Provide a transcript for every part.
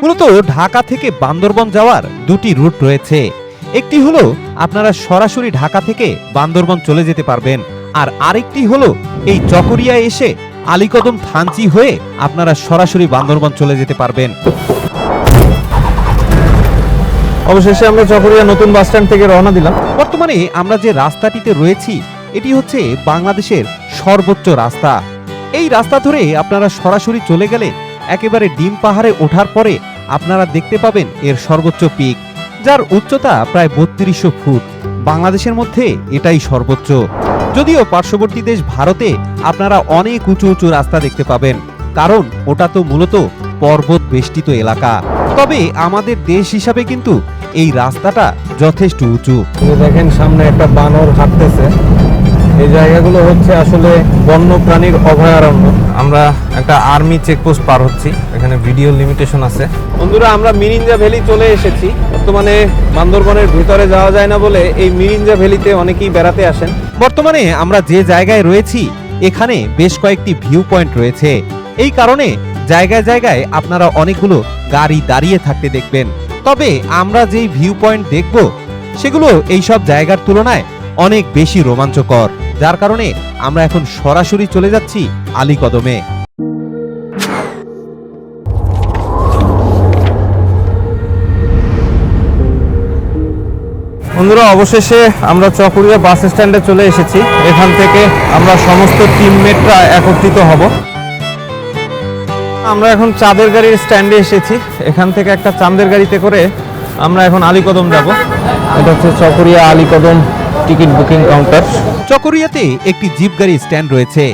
মূলত ঢাকা থেকে বান্দরবন যাওয়ার দুটি রুট রয়েছে। একটি হলো আপনারা সরাসরি ঢাকা থেকে বান্দরবন চলে যেতে পারবেন আর আরেকটি হলো এই চকরিয়া এসে আলীকদম থানচি হয়ে আপনারা সরাসরি বান্দরবন চলে যেতে পারবেন। অবশেষে আমরা চকরিয়া নতুন বাস স্ট্যান্ড থেকে রওনা দিলাম। বর্তমানে আমরা যে রাস্তাটিতে রয়েছি এটি হচ্ছে বাংলাদেশের সর্বোচ্চ রাস্তা। এই রাস্তা ধরে আপনারা সরাসরি চলে গেলে একেবারে ডিম পাহাড়ে ওঠার পরে আপনারা দেখতে পাবেন এর সর্বোচ্চ পিক, যার উচ্চতা প্রায় বত্রিশশো ফুট। বাংলাদেশের মধ্যে এটাই সর্বোচ্চ। যদিও পার্শ্ববর্তী দেশ ভারতে আপনারা অনেক উঁচু উঁচু রাস্তা দেখতে পাবেন, কারণ ওটা তো মূলত পর্বত বেষ্টিত এলাকা। তবে আমাদের দেশ হিসাবে কিন্তু এই রাস্তাটা যথেষ্ট উঁচু। দেখেন সামনে একটা বানর হাঁটতেছে। এই জায়গাগুলো হচ্ছে আসলে বন্য প্রাণীর অভয়ারণ্য। আমরা একটা আর্মি চেকপোস্ট পার হচ্ছি, এখানে ভিডিও লিমিটেশন আছে। বন্ধুরা, আমরা মিরিঞ্জা ভ্যালি চলে এসেছি। বর্তমানে বান্দরবনের ভিতরে যাওয়া যায় না বলে এই মিরিঞ্জা ভ্যালিতে অনেকেই বেড়াতে আসেন। বর্তমানে আমরা যে জায়গায় রয়েছি, এখানে বেশ কয়েকটি ভিউ পয়েন্ট রয়েছে। এই কারণে জায়গায় জায়গায় আপনারা অনেকগুলো গাড়ি দাঁড়িয়ে থাকতে দেখবেন। তবে আমরা যেই ভিউ পয়েন্ট দেখব, সেগুলো এই সব জায়গার তুলনায় অনেক বেশি রোমাঞ্চকর। যার কারণে আমরা এখন সরাসরি চলে যাচ্ছি আলীকদমে বন্ধুরা, অবশেষে আমরা চকরিয়া বাস স্ট্যান্ডে চলে এসেছি। এখান থেকে আমরা সমস্ত টিমমেটরা একত্রিত হব। আমরা এখন চাঁদের গাড়ির স্ট্যান্ডে এসেছি। এখান থেকে একটা চাঁদের গাড়িতে করে আমরা এখন আলীকদম যাব। এটা হচ্ছে Chakaria Alikadam ticket booking counter. চকরিয়াতে একটি জিপ গাড়ি স্ট্যান্ড রয়েছে।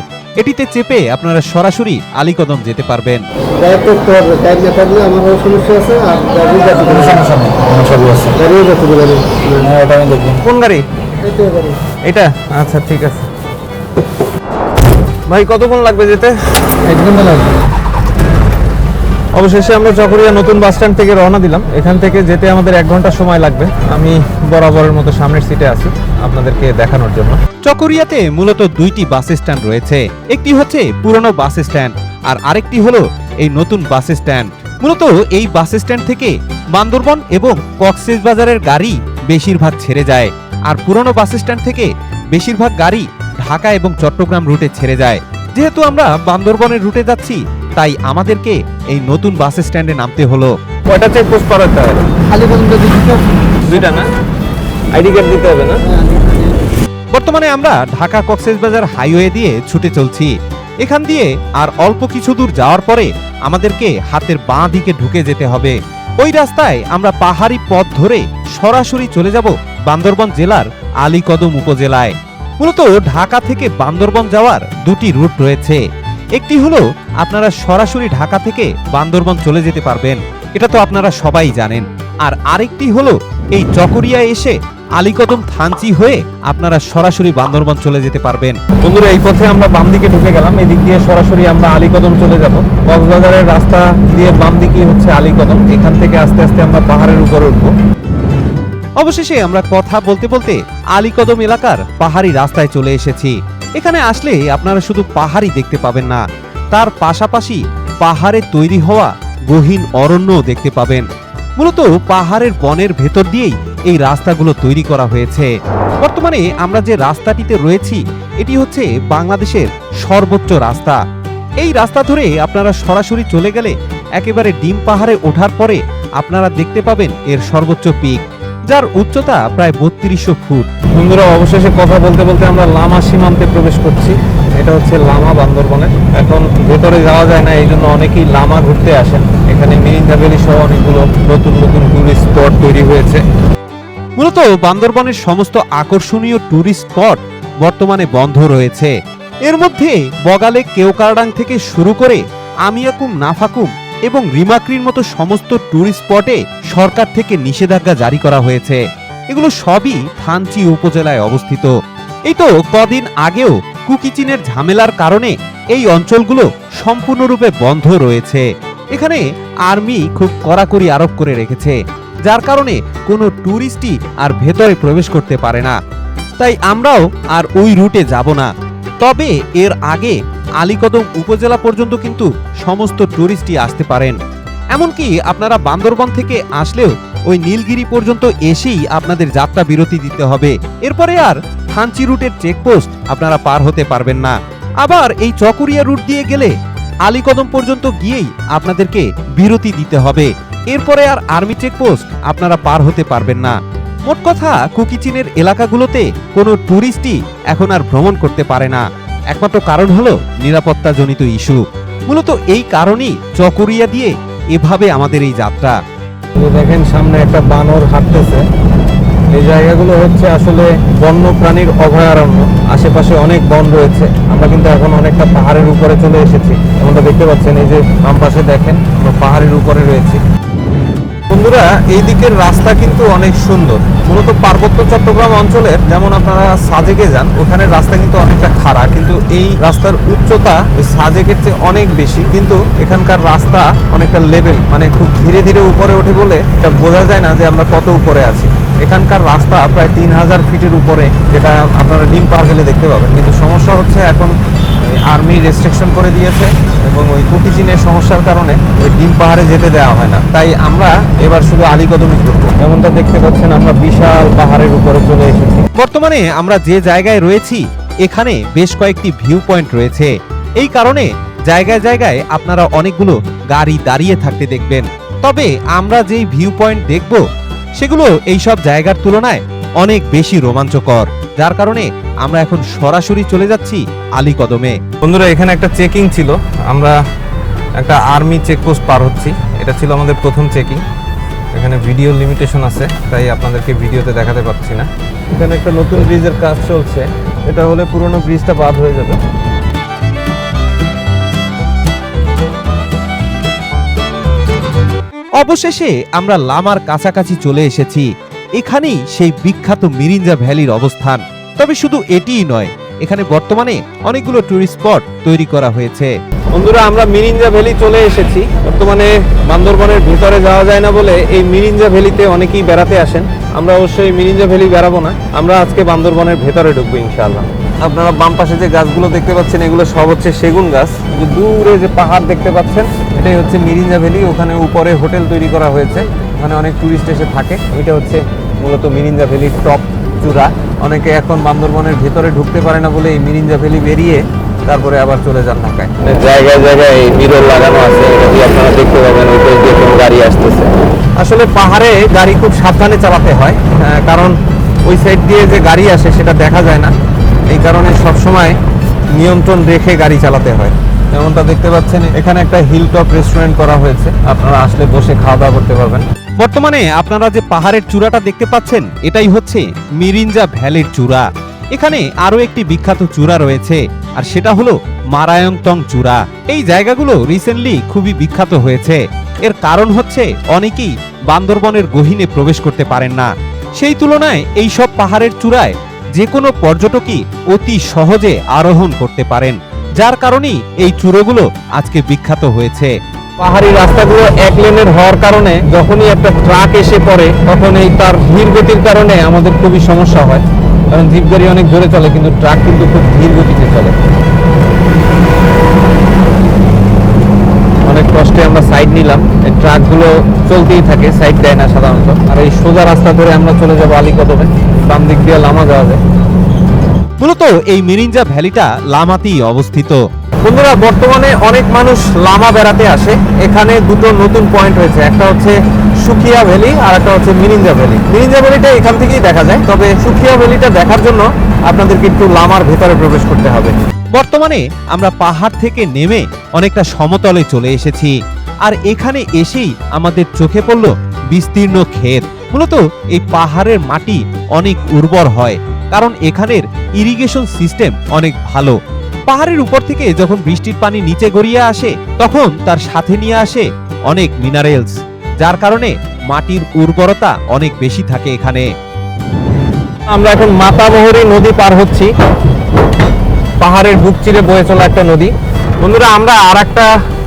এটিতে চেপে আপনারা সরাসরি আলীকদম যেতে পারবেন। কোন গাড়ি এটা? আচ্ছা ঠিক আছে। ভাই কতক্ষণ লাগবে যেতে? এক ঘণ্টা লাগবে। অবশেষে আমরা চকরিয়া নতুন বাস স্ট্যান্ড থেকে রওনা দিলাম। এখান থেকে যেতে আমাদের এক ঘণ্টা সময় লাগবে। আমি বরাবরের মতো সামনের সিটে আছি। আপনাদেরকে দেখানোর জন্য। চকরিয়াতে মূলত দুইটি বাস স্ট্যান্ড রয়েছে। একটি হচ্ছে পুরনো বাস স্ট্যান্ড আর আরেকটি হলো এই নতুন বাস স্ট্যান্ড। মূলত এই বাস স্ট্যান্ড থেকে বান্দরবন এবং কক্সবাজারের গাড়ি বেশিরভাগ ছেড়ে যায় আর পুরনো বাস স্ট্যান্ড থেকে বেশিরভাগ গাড়ি ঢাকা এবং চট্টগ্রাম রুটে ছেড়ে যায়। যেহেতু আমরা বান্দরবনের রুটে যাচ্ছি তাই আমাদেরকে এই নতুন বাস স্ট্যান্ডে নামতে হলো। কয়টা চেক পোস্ট পার হতে হয়? খালি বন্ধ দুইটা না? আইডি কার্ড দিতে হবে না? বর্তমানে আমরা ঢাকা কক্সবাজার হাইওয়ে দিয়ে ছুটে চলছি। এখান দিয়ে আর অল্প কিছু দূর যাওয়ার পরে আমাদেরকে হাতের বাঁ দিকে ঢুকে যেতে হবে। ওই রাস্তায় আমরা পাহাড়ি পথ ধরে সরাসরি চলে যাব বান্দরবন জেলার আলীকদম উপজেলায়। মূলত ঢাকা থেকে বান্দরবন যাওয়ার দুটি রুট রয়েছে। একটি হলো আপনারা সরাসরি ঢাকা থেকে বান্দরবন চলে যেতে পারবেন। এটা তো আপনারা সবাই জানেন। আর আরেকটি হলো এই চকরিয়া এসে আলীকদম থানচি হয়ে আপনারা সরাসরি বান্দরবন চলে যেতে পারবেন। বন্ধুরা এই পথে আমরা বাম দিকে ঢুকে গেলাম এই দিক দিয়ে সরাসরি আমরা আলীকদম চলে যাব। কক্সবাজারের রাস্তা দিয়ে বাম দিকে হচ্ছে আলীকদম এখান থেকে আস্তে আস্তে আমরা পাহাড়ের উপরে উঠবো। অবশেষে আমরা কথা বলতে বলতে আলীকদম এলাকার পাহাড়ি রাস্তায় চলে এসেছি। এখানে আসলে আপনারা শুধু পাহাড়ই দেখতে পাবেন না তার পাশাপাশি পাহাড়ে তৈরি হওয়া গহীন অরণ্যও দেখতে পাবেন। মূলত পাহাড়ের বনের ভেতর দিয়েই এই রাস্তাগুলো তৈরি করা হয়েছে। বর্তমানে আমরা যে রাস্তাটিতে রয়েছি, এটি হচ্ছে বাংলাদেশের সর্বোচ্চ রাস্তা। এই রাস্তা ধরে আপনারা সরাসরি চলে গেলে একেবারে ডিম পাহাড়ে ওঠার পরে আপনারা দেখতে পাবেন এর সর্বোচ্চ পিক, যার উচ্চতা প্রায় বত্রিশশো ফুট। বন্ধুরা, অবশেষে কথা বলতে বলতে আমরা লামা সীমান্তে প্রবেশ করছি। এটা হচ্ছে লামা বান্দরবনের। এখন ভেতরে যাওয়া যায় না এই জন্য অনেকেই লামা ঘুরতে আসেন। এখানে মিরিঞ্জা ভ্যালি সহ অনেকগুলো নতুন নতুন টুরিস্ট স্পট তৈরি হয়েছে। মূলত বান্দরবনের সমস্ত আকর্ষণীয় টুরিস্ট স্পট বর্তমানে বন্ধ রয়েছে। এর মধ্যে বগালে কেওকারডাং থেকে শুরু করে আমিয়াকুম, নাফাকুম এবং রিমাক্রির মতো সমস্ত টুরিস্ট স্পটে সরকার থেকে নিষেধাজ্ঞা জারি করা হয়েছে। এগুলো সবই থানচি উপজেলায় অবস্থিত। এই তো কদিন আগেও কুকিচিনের ঝামেলার কারণে এই অঞ্চলগুলো সম্পূর্ণরূপে বন্ধ রয়েছে। এখানে আর্মি খুব কড়াকড়ি আরোপ করে রেখেছে, যার কারণে কোনো ট্যুরিস্টই আর ভেতরে প্রবেশ করতে পারে না। তাই আমরাও আর ওই রুটে যাব না। তবে এর আগে আলীকদম উপজেলা পর্যন্ত কিন্তু সমস্ত ট্যুরিস্টই আসতে পারেন। এমনকি আপনারা বান্দরবন থেকে আসলেও ওই নীলগিরি পর্যন্ত এসেই আপনাদের যাত্রা বিরতি দিতে হবে। এরপরে আর থানচি রুটের চেকপোস্ট আপনারা পার হতে পারবেন না। আবার এই চকরিয়া রুট দিয়ে গেলে আলীকদম পর্যন্ত গিয়েই আপনাদেরকে বিরতি দিতে হবে। এরপরে আর আর্মি চেকপোস্ট আপনারা পার হতে পারবেন না। মোট কথা কুকিচিনের এলাকাগুলোতে কোনো ট্যুরিস্টই এখন আর ভ্রমণ করতে পারে না। একমাত্র কারণ হলো নিরাপত্তাজনিত ইস্যু। মূলত এই কারণেই চকরিয়া দিয়ে এভাবে আমাদের এই যাত্রা। দেখেন সামনে একটা বানর হাঁটতেছে। এই জায়গাগুলো হচ্ছে আসলে বন্য প্রাণীর অভয়ারণ্য। আশেপাশে অনেক বন রয়েছে। আমরা কিন্তু এখন অনেকটা পাহাড়ের উপরে চলে এসেছি। যেমনটা দেখতে পাচ্ছেন এই যে বাম পাশে দেখেন, আমরা পাহাড়ের উপরে রয়েছি। বন্ধুরা এই দিকের রাস্তা কিন্তু অনেক সুন্দর। মূলত পার্বত্য চট্টগ্রাম অঞ্চলের, যেমন আপনারা সাজেকে যান ওখানে রাস্তা কিন্তু অনেকটা খাড়া। কিন্তু এই রাস্তার উচ্চতা ওই সাজেকের চেয়ে অনেক বেশি। কিন্তু এখানকার রাস্তা অনেকটা লেভেল মানে খুব ধীরে ধীরে উপরে ওঠে বলে এটা বোঝা যায় না যে আমরা কত উপরে আছি। এখানকার রাস্তা প্রায় তিন হাজার ফিটের উপরে, যেটা আপনারা ডিম পার গেলে দেখতে পাবেন। কিন্তু সমস্যা হচ্ছে এখন আর্মি রেস্ট্রিকশন করে দিয়েছে এবং ওই কুকিচিনের সমস্যার কারণে ওই ডিম পাহাড়ে যেতে দেওয়া হয় না। তাই আমরা এবার শুধু আলিকদমই করব যেমনটা দেখতে পাচ্ছেন, আমরা বিশাল পাহাড়ের উপরে চলে এসেছি। বর্তমানে আমরা যে জায়গায় রয়েছি, এখানে বেশ কয়েকটি ভিউ পয়েন্ট রয়েছে। এই কারণে জায়গায় জায়গায় আপনারা অনেকগুলো গাড়ি দাঁড়িয়ে থাকতে দেখবেন। তবে আমরা যেই ভিউ পয়েন্ট দেখব সেগুলো এই সব জায়গার তুলনায় অনেক বেশি রোমাঞ্চকর। যার কারণে আমরা এখন সরাসরি চলে যাচ্ছি আলী কদমে। বন্ধুরা, এখানে একটা চেকিং ছিল। আমরা একটা আর্মি চেকপোস্ট পার হচ্ছি। এটা ছিল আমাদের প্রথম চেকিং। এখানে ভিডিও লিমিটেশন আছে, তাই আপনাদেরকে ভিডিওতে দেখাতে পারছি না। এখানে একটা নতুন ব্রিজের কাজ চলছে। এটা হলে পুরনো ব্রিজটা বাদ হয়ে যাবে। অবশেষে আমরা লামার কাছাকাছি চলে এসেছি। এখানেই সেই বিখ্যাত মিরিঞ্জা ভ্যালির অবস্থান। তবে শুধু এটিই নয়, এখানে বর্তমানে অনেকগুলো টুরিস্ট স্পট তৈরি করা হয়েছে। বন্ধুরা, আমরা মিরিঞ্জা ভ্যালি চলে এসেছি। বর্তমানে বান্দরবনের ভিতরে যাওয়া যায় না বলে এই মিরিঞ্জা ভ্যালিতে অনেকেই বেড়াতে আসেন। আমরা অবশ্যই মিরিঞ্জা ভ্যালি বেড়াবো না। আমরা আজকে বান্দরবনের ভেতরে ঢুকবো ইনশাআল্লাহ। আপনারা বাম পাশে যে গাছগুলো দেখতে পাচ্ছেন এগুলো সব হচ্ছে সেগুন গাছ। যে দূরে যে পাহাড় দেখতে পাচ্ছেন এটাই হচ্ছে মিরিঞ্জা ভ্যালি। ওখানে উপরে হোটেল তৈরি করা হয়েছে। ওখানে অনেক টুরিস্ট এসে থাকে। এটা হচ্ছে মূলত মিরিঞ্জা ভ্যালির টপ চূড়া। অনেকে এখন বান্দরবনের ভেতরে ঢুকতে পারে না বলে এই মিরিঞ্জা ভ্যালি বেরিয়ে তারপরে আবার চলে যান ঢাকায়। জায়গায় জায়গায় মিরর লাগানো আছে এটা দিয়ে আপনারা দেখতে পাবেন? ওইটা দিয়ে কোনো গাড়ি আসতেছে। আসলে পাহাড়ে গাড়ি খুব সাবধানে চালাতে হয় কারণ ওই সাইড দিয়ে যে গাড়ি আসে সেটা দেখা যায় না। এই কারণে সবসময় নিয়ন্ত্রণ রেখে গাড়ি চালাতে হয়। যেমনটা দেখতে পাচ্ছেন, এখানে একটা হিল টপ রেস্টুরেন্ট করা হয়েছে। আপনারা আসলে বসে খাওয়া দাওয়া করতে পারবেন। বর্তমানে আপনারা যে পাহাড়ের চূড়াটা দেখতে পাচ্ছেন, এটাই হচ্ছে মিরিঞ্জা ভ্যালির চূড়া। এখানে আরও একটি বিখ্যাত চূড়া রয়েছে, আর সেটা হলো মারায়ংটং চূড়া। এই জায়গাগুলো রিসেন্টলি খুবই বিখ্যাত হয়েছে। এর কারণ হচ্ছে, অনেকেই বান্দরবনের গহীনে প্রবেশ করতে পারেন না। সেই তুলনায় এই সব পাহাড়ের চূড়ায় যে কোনো পর্যটকই অতি সহজে আরোহণ করতে পারেন। যার কারণেই এই চূড়োগুলো আজকে বিখ্যাত হয়েছে। পাহাড়ি রাস্তাগুলো এক লেনের হওয়ার কারণে যখনই একটা ট্রাক এসে পড়ে, তখন এই তার ধীর গতির কারণে আমাদের খুবই সমস্যা হয়। কারণ জিপ গাড়ি অনেক জোরে চলে, কিন্তু ট্রাক কিন্তু খুব ধীর গতিতে চলে। অনেক কষ্টে আমরা সাইড নিলাম। এই ট্রাকগুলো চলতেই থাকে সাইড দেয় না সাধারণত। আর এই সোজা রাস্তা ধরে আমরা চলে যাব আলিকদমে। বাম দিক দিয়ে লামা যাওয়া যায়। মূলত এই মিরিঞ্জা ভ্যালিটা লামাতেই অবস্থিত। বন্ধুরা বর্তমানে অনেক মানুষ লামা বেড়াতে আসে। এখানে দুটো নতুন পয়েন্ট হয়েছে একটা হচ্ছে সুখিয়া ভ্যালি আর একটা হচ্ছে মিরিঞ্জা ভ্যালি। মিরিঞ্জা ভ্যালিটা এখান থেকেই দেখা যায়। তবে সুখিয়া ভ্যালিটা দেখার জন্য আপনাদেরকে একটু লামার ভেতরে প্রবেশ করতে হবে। বর্তমানে আমরা পাহাড় থেকে নেমে অনেকটা সমতলে চলে এসেছি। আর এখানে এসেই আমাদের চোখে পড়ল বিস্তীর্ণ ক্ষেত। মূলত এই পাহাড়ের মাটি অনেক উর্বর হয়, কারণ এখানের ইরিগেশন সিস্টেম অনেক ভালো। পাহাড়ের উপর থেকে যখন বৃষ্টির পানি নিচে গড়িয়ে আসে, তখন তার সাথে নিয়ে আসে অনেক মিনারেলস যার কারণে মাটির উর্বরতা অনেক বেশি থাকে এখানে। আমরা এখন মাতামহরী নদী পার হচ্ছি। পাহাড়ের বুক চিরে বয়ে চলা একটা নদী। বন্ধুরা, আমরা আর একটা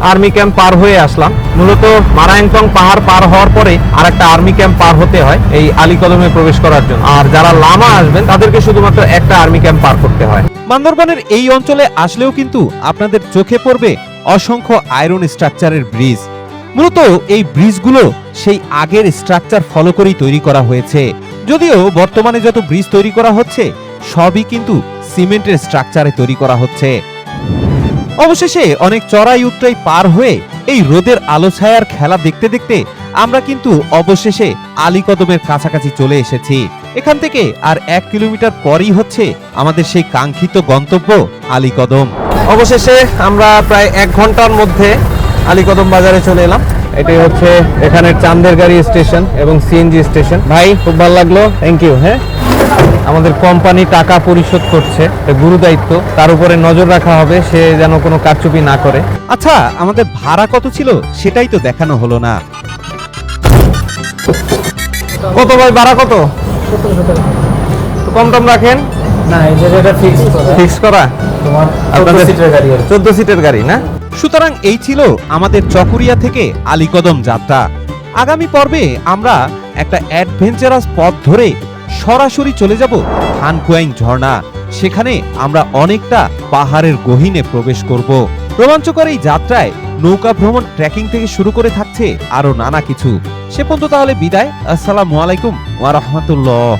আর্মি ক্যাম্প পার হয়ে আসলাম। মূলত মারায়ংটং পাহাড় পার হওয়ার পরে আর একটা আর্মি ক্যাম্প পার হতে হয় এই আলিকদমে প্রবেশ করার জন্য। আর যারা লামা আসবেন, তাদেরকে শুধুমাত্র একটা আর্মি ক্যাম্প পার করতে হয়। বান্দরবানের এই অঞ্চলে আসলেও কিন্তু আপনাদের চোখে পড়বে অসংখ্য আয়রন স্ট্রাকচারের ব্রিজ মূলত এই ব্রিজগুলো সেই আগের স্ট্রাকচার ফলো করেই তৈরি করা হয়েছে। যদিও বর্তমানে যত ব্রিজ তৈরি করা হচ্ছে, সবই কিন্তু সিমেন্টের স্ট্রাকচারে তৈরি করা হচ্ছে। অবশেষে অনেক চড়াই উত্তরাই পার হয়ে এই রোদের আলো ছায়ার খেলা দেখতে দেখতে আমরা কিন্তু অবশেষে আলীকদমের কাছাকাছি চলে এসেছি। এখান থেকে আর এক কিলোমিটার পরই হচ্ছে আমাদের সেই কাঙ্ক্ষিত গন্তব্য আলীকদম। অবশেষে আমরা প্রায় এক ঘণ্টার মধ্যে আলীকদম বাজারে চলে এলাম। এটাই হচ্ছে এখানের চান্দের গাড়ি স্টেশন এবং সিএনজি স্টেশন। ভাই খুব ভালো লাগল। থ্যাংক ইউ হ্যাঁ? আমাদের কোম্পানি টাকা পরিশোধ করছে গুরু দায়িত্ব। তার উপরে নজর রাখা হবে সে যেন কোনো কারচুপি না করে। আচ্ছা আমাদের ভাড়া কত ছিল? সেটাই তো দেখানো হলো না। কত ভাই ভাড়া কত? কম টম রাখেন। না এই ফিক্স ফিক্স করা। তোমার গাড়ি সিটের গাড়ি না? সুতরাং এই ছিল আমাদের চকুরিয়া থেকে আলীকদম যাত্রা। আগামী পর্বে আমরা একটা অ্যাডভেঞ্চারাস পথ ধরে সরাসরি চলে যাব থানকুয়াইং ঝর্ণা। সেখানে আমরা অনেকটা পাহাড়ের গহীনে প্রবেশ করব। রোমাঞ্চকর এই যাত্রায় নৌকা ভ্রমণ ট্রেকিং থেকে শুরু করে থাকছে আরও নানা কিছু। সে পর্যন্ত তাহলে বিদায়। আসসালামু আলাইকুম ওয়া রাহমাতুল্লাহ।